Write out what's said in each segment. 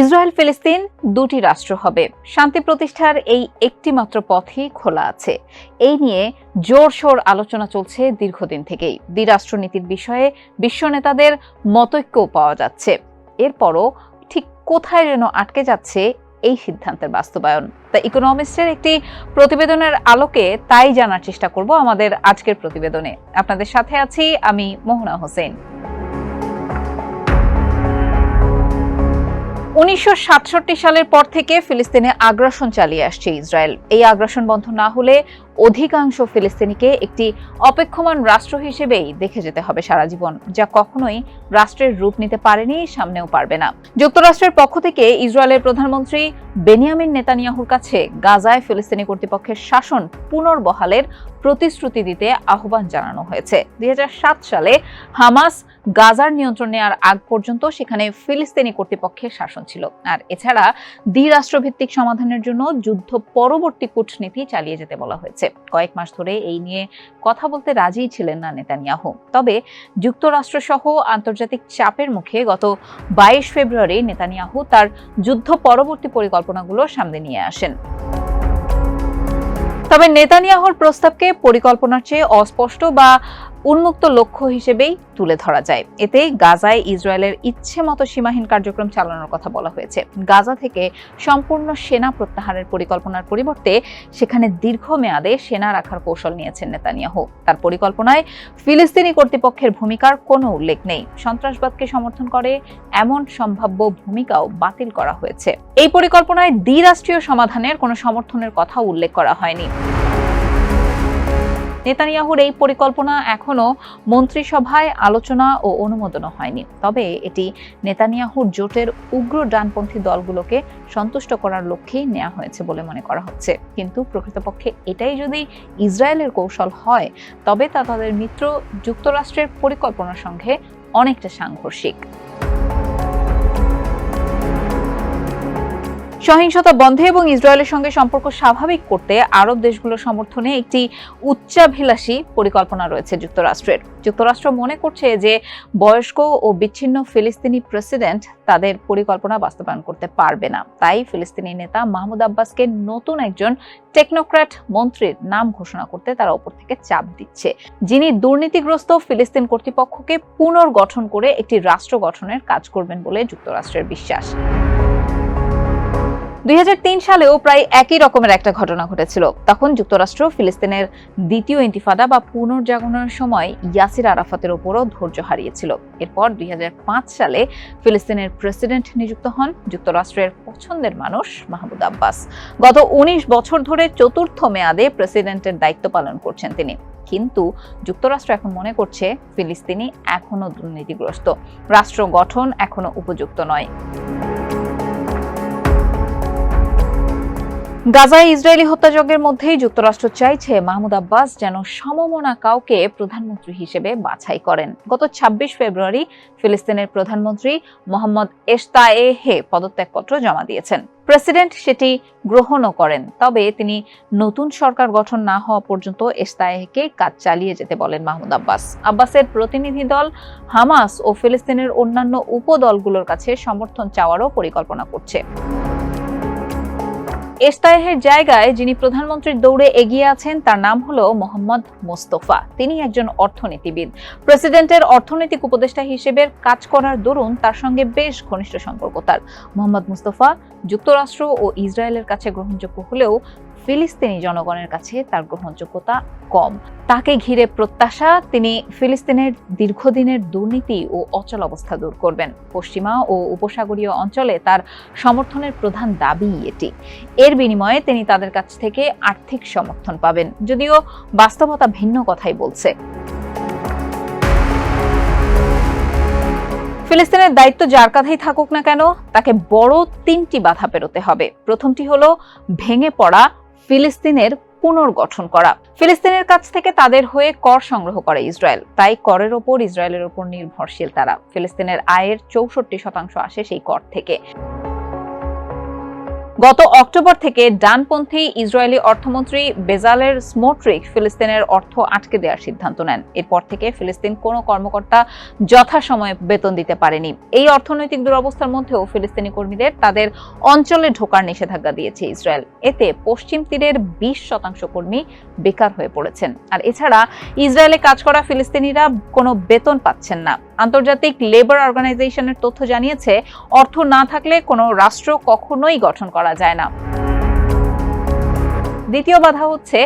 Israel ফিলিস্তিন দুটি রাষ্ট্র হবে। শান্তি প্রতিষ্ঠার এই একটিমাত্র পথই খোলা আছে। এই নিয়ে জোরসোর আলোচনা চলছে দীর্ঘদিন থেকেই। দ্বিরাষ্ট্রনীতির বিষয়ে বিশ্ব নেতাদের মতৈক্যও পাওয়া যাচ্ছে। এরপরও ঠিক কোথায় যেন আটকে যাচ্ছে এই সিদ্ধান্তের বাস্তবায়ন। দ্য ইকোনমিস্টের একটি প্রতিবেদনের আলোকে তাই জানার চেষ্টা করব আমাদের আজকের প্রতিবেদনে। আপনাদের সাথে আছি আমি মোহনা হোসেন। উনিশশো সাতষট্টি সালের পর থেকে ফিলিস্তিনে আগ্রাসন চালিয়ে আসছে ইসরায়েল। এই আগ্রাসন বন্ধ না হলে অধিকাংশ ফিলিস্তিনিকে একটি অপেক্ষমান রাষ্ট্র হিসেবেই দেখে যেতে হবে সারা জীবন, যা কখনোই রাষ্ট্রের রূপ নিতে পারেনি, সামনেও পারবে না। যুক্তরাষ্ট্রের পক্ষ থেকে ইসরায়েলের প্রধানমন্ত্রী বেনিয়ামিন নেতানিয়াহুর কাছে গাজায় ফিলিস্তিনি কর্তৃপক্ষের শাসন পুনর্বহালের প্রতিশ্রুতি দিতে আহ্বান জানানো হয়েছে। দুই হাজার সাত সালে হামাস গাজার নিয়ন্ত্রণ নেওয়ার আগ পর্যন্ত সেখানে ফিলিস্তিনি কর্তৃপক্ষের শাসন ছিল। আর এছাড়া দ্বিরাষ্ট্রভিত্তিক সমাধানের জন্য যুদ্ধ পরবর্তী কূটনীতি চালিয়ে যেতে বলা হয়েছে। কয়েক মাস ধরে এই নিয়ে কথা বলতে রাজিই ছিলেন না নেতানিয়াহু। তবে যুক্তরাষ্ট্র সহ আন্তর্জাতিক চাপের মুখে গত বাইশ ফেব্রুয়ারি নেতানিয়াহু তার যুদ্ধ পরবর্তী পরিকল্পনাগুলো সামনে নিয়ে আসেন। তবে নেতানিয়াহর প্রস্তাবকে পরিকল্পনার চেয়ে অস্পষ্ট বা উন্মুক্ত লক্ষ্য হিসেবেই তুলে ধরা যায়। এতে গাজায় ইসরায়েলের ইচ্ছে মতো সীমাহীন কার্যক্রম চালানোর কথা বলা হয়েছে। গাজা থেকে সম্পূর্ণ সেনা প্রত্যাহারের পরিকল্পনার পরিবর্তে সেখানে দীর্ঘমেয়াদে সেনা রাখার কৌশল নিয়েছেন নেতানিয়াহু। তার পরিকল্পনায় ফিলিস্তিনি কর্তৃপক্ষের ভূমিকার কোনো উল্লেখ নেই। সন্ত্রাসবাদকে সমর্থন করে এমন সম্ভাব্য ভূমিকাও বাতিল করা হয়েছে। এই পরিকল্পনায় দ্বিরাষ্ট্রীয় সমাধানের কোনো সমর্থনের কথা উল্লেখ করা হয়নি। নেতানিয়াহুর এই পরিকল্পনা এখনও মন্ত্রিসভায় আলোচনা ও অনুমোদনও হয়নি। তবে এটি নেতানিয়াহুর জোটের উগ্র ডানপন্থী দলগুলোকে সন্তুষ্ট করার লক্ষ্যেই নেওয়া হয়েছে বলে মনে করা হচ্ছে। কিন্তু প্রকৃতপক্ষে এটাই যদি ইসরায়েলের কৌশল হয়, তবে তা তাদের মিত্র যুক্তরাষ্ট্রের পরিকল্পনার সঙ্গে অনেকটা সাংঘর্ষিক। সহিংসতা বন্ধে এবং ইসরায়েলের সঙ্গে সম্পর্ক স্বাভাবিক করতে আরব দেশগুলোর সমর্থনে একটি উচ্চাভিলাষী পরিকল্পনা রয়েছে যুক্তরাষ্ট্রের। যুক্তরাষ্ট্র মনে করছে যে বয়স্ক ও বিচ্ছিন্ন ফিলিস্তিনি প্রেসিডেন্ট তাদের পরিকল্পনা বাস্তবায়ন করতে পারবে না। তাই ফিলিস্তিনি নেতা মাহমুদ আব্বাসকে নতুন একজন টেকনোক্র্যাট মন্ত্রীর নাম ঘোষণা করতে তারা ওপর থেকে চাপ দিচ্ছে। যিনি দুর্নীতিগ্রস্ত ফিলিস্তিন কর্তৃপক্ষকে পুনর্গঠন করে একটি রাষ্ট্র গঠনের কাজ করবেন বলে যুক্তরাষ্ট্রের বিশ্বাস। দুই হাজার তিন সালেও প্রায় একই রকমের একটা ঘটনা ঘটেছিল। তখন যুক্তরাষ্ট্র, ফিলিস্তিনের দ্বিতীয় ইন্তিফাদা বা পুনর্জাগরণের সময় ইয়াসির আরাফাতের ওপরও ধৈর্য হারিয়েছিল। এরপর দুই হাজার পাঁচ সালে ফিলিস্তিনের প্রেসিডেন্ট নিযুক্ত হন যুক্তরাষ্ট্রের পছন্দের মানুষ মাহমুদ আব্বাস। গত ১৯ বছর ধরে চতুর্থ মেয়াদে প্রেসিডেন্টের দায়িত্ব পালন করছেন তিনি। কিন্তু যুক্তরাষ্ট্র এখন মনে করছে ফিলিস্তিনি এখনও দুর্নীতিগ্রস্ত। রাষ্ট্র গঠন এখনও উপযুক্ত নয়। গাজায় ইসরায়েলি হত্যাযজ্ঞের মধ্যেই যুক্তরাষ্ট্র চাইছে মাহমুদ আব্বাস যেন সমমনা কাউকে প্রধানমন্ত্রী হিসেবে বাছাই করেন। গত ২৬ ফেব্রুয়ারি ফিলিস্তিনের প্রধানমন্ত্রী মোহাম্মদ এশতায়ে হে পদত্যাগপত্র জমা দিয়েছেন। প্রেসিডেন্ট সেটি গ্রহণও করেন, তবে তিনি নতুন সরকার গঠন না হওয়া পর্যন্ত এস্তায়েহকে কাজ চালিয়ে যেতে বলেন মাহমুদ আব্বাস। আব্বাসের প্রতিনিধি দল হামাস ও ফিলিস্তিনের অন্যান্য উপদলগুলোর কাছে সমর্থন চাওয়ারও পরিকল্পনা করছে। এস্তায়েহের জায়গায় যিনি প্রধানমন্ত্রীর দৌড়ে এগিয়ে আছেন, তার নাম হল মোহাম্মদ মোস্তফা। তিনি একজন অর্থনীতিবিদ। প্রেসিডেন্টের অর্থনৈতিক উপদেষ্টা হিসেবে কাজ করার দরুন তার সঙ্গে বেশ ঘনিষ্ঠ সম্পর্ক তার। মোহাম্মদ মুস্তফা যুক্তরাষ্ট্র ও ইসরায়েলের কাছে গ্রহণযোগ্য হলেও ফিলিস্তিনি জনগণের কাছে তার গ্রহণযোগ্যতা কম। তাকে ঘিরে প্রত্যাশা, তিনি ফিলিস্তিনের দীর্ঘদিনের দুর্নীতি ও অচল অবস্থা দূর করবেন। পশ্চিমা ও উপসাগরীয় অঞ্চলে তার সমর্থনের প্রধান দাবি এটি। এর বিনিময়ে তিনি তাদের কাছ থেকে আর্থিক সমর্থন পাবেন। যদিও বাস্তবতা ভিন্ন কথাই বলছে। ফিলিস্তিনের দায়িত্ব যার কাঁধেই থাকুক না কেন, তাকে বড় তিনটি বাধা পেরোতে হবে। প্রথমটি হলো ভেঙে পড়া ফিলিস্তিনের পুনর্গঠন করা। ফিলিস্তিনের কাছ থেকে তাদের হয়ে কর সংগ্রহ করে ইসরায়েল। তাই করের ওপর ইসরায়েলের ওপর নির্ভরশীল তারা। ফিলিস্তিনের আয়ের চৌষট্টি শতাংশ আসে সেই কর থেকে। গত অক্টোবর থেকে ডানপন্থী ইসরায়েলি অর্থমন্ত্রী বেজালের স্মোট্রিক ফিলিস্তিনের অর্থ আটকে দেওয়ার সিদ্ধান্ত নেন। এরপর থেকে ফিলিস্তিন কোনো কর্মকর্তা যথাসময়ে বেতন দিতে পারেনি। এই অর্থনৈতিক দুরবস্থার মধ্যেও ফিলিস্তিনি কর্মীদের তাদের অঞ্চলে ঢোকার নিষেধাজ্ঞা দিয়েছে ইসরায়েল। এতে পশ্চিম তীরের বিশ শতাংশ কর্মী বেকার হয়ে পড়েছেন। আর এছাড়া ইসরায়েলে কাজ করা ফিলিস্তিনিরা কোনো বেতন পাচ্ছেন না। আন্তর্জাতিক লেবার অর্গানাইজেশনের তথ্য জানিয়েছে, অর্থ না থাকলে কোনো রাষ্ট্র কখনোই গঠন করা যায় না। দ্বিতীয় বাধা হচ্ছে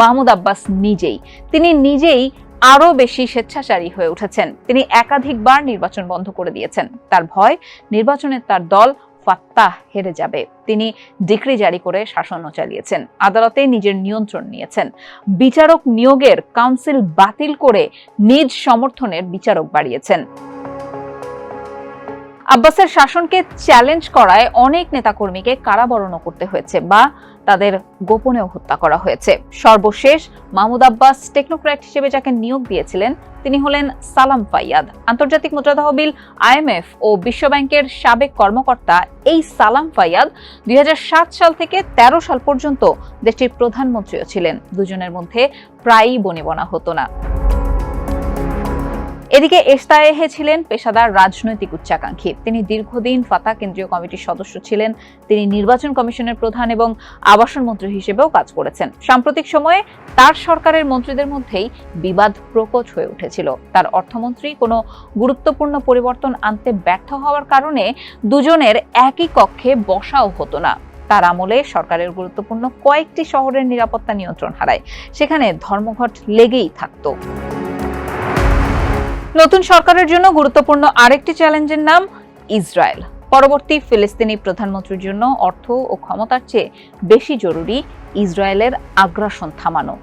মাহমুদ আব্বাস নিজেই। তিনি নিজেই আরও বেশি স্বেচ্ছাচারী হয়ে উঠেছেন। তিনি একাধিকবার নির্বাচন বন্ধ করে দিয়েছেন। তার ভয়, নির্বাচনে তার দল ফাত্তাহ হেরে যাবে। তিনি ডিক্রি জারি করে শাসনও চালিয়েছেন। আদালতে নিজের নিয়ন্ত্রণ নিয়েছেন। বিচারক নিয়োগের কাউন্সিল বাতিল করে নিজ সমর্থনের বিচারক বাড়িয়েছেন। আব্বাসের শাসনকে চ্যালেঞ্জ করায় অনেক নেতাকর্মীকে কারাবরণ করতে হয়েছে বা তাদের গোপনেও হত্যা করা হয়েছে। সর্বশেষ মাহমুদ আব্বাস টেকনোক্র্যাট হিসেবে যাকে নিয়োগ দিয়েছিলেন, তিনি হলেন সালাম ফাইয়াদ। আন্তর্জাতিক মুদ্রা তহবিল আইএমএফ ও বিশ্বব্যাংকের সাবেক কর্মকর্তা এই সালাম ফাইয়াদ দুই হাজার সাত সাল থেকে ১৩ সাল পর্যন্ত দেশটির প্রধানমন্ত্রীও ছিলেন। দুজনের মধ্যে প্রায়ই বনিবনা হতো না। এদিকে এস্তায়েহে ছিলেন পেশাদার রাজনৈতিক উচ্চাকাঙ্ক্ষী। তিনি দীর্ঘদিন ফাতা কেন্দ্রীয় কমিটির সদস্য ছিলেন। তিনি নির্বাচন কমিশনের প্রধান এবং আবাসন মন্ত্রী হিসেবেও কাজ করেছেন। সাম্প্রতিক সময়ে তার সরকারের মন্ত্রীদের মধ্যেই বিবাদ প্রকট হয়ে উঠেছিল। তার অর্থমন্ত্রী কোনো গুরুত্বপূর্ণ পরিবর্তন আনতে ব্যর্থ হওয়ার কারণে দুজনের একই কক্ষে বসাও হতো না। তার আমলে সরকারের গুরুত্বপূর্ণ কয়েকটি শহরের নিরাপত্তা নিয়ন্ত্রণ হারায়। সেখানে ধর্মঘট লেগেই থাকতো। নতুন সরকারের জন্য গুরুত্বপূর্ণ আরেকটি চ্যালেঞ্জের নাম ইসরায়েল। পরবর্তী ফিলিস্তিনি প্রধানমন্ত্রীর জন্য অর্থ ও ক্ষমতার চেয়ে বেশি জরুরি ইসরায়েলের আগ্রাসন থামানো।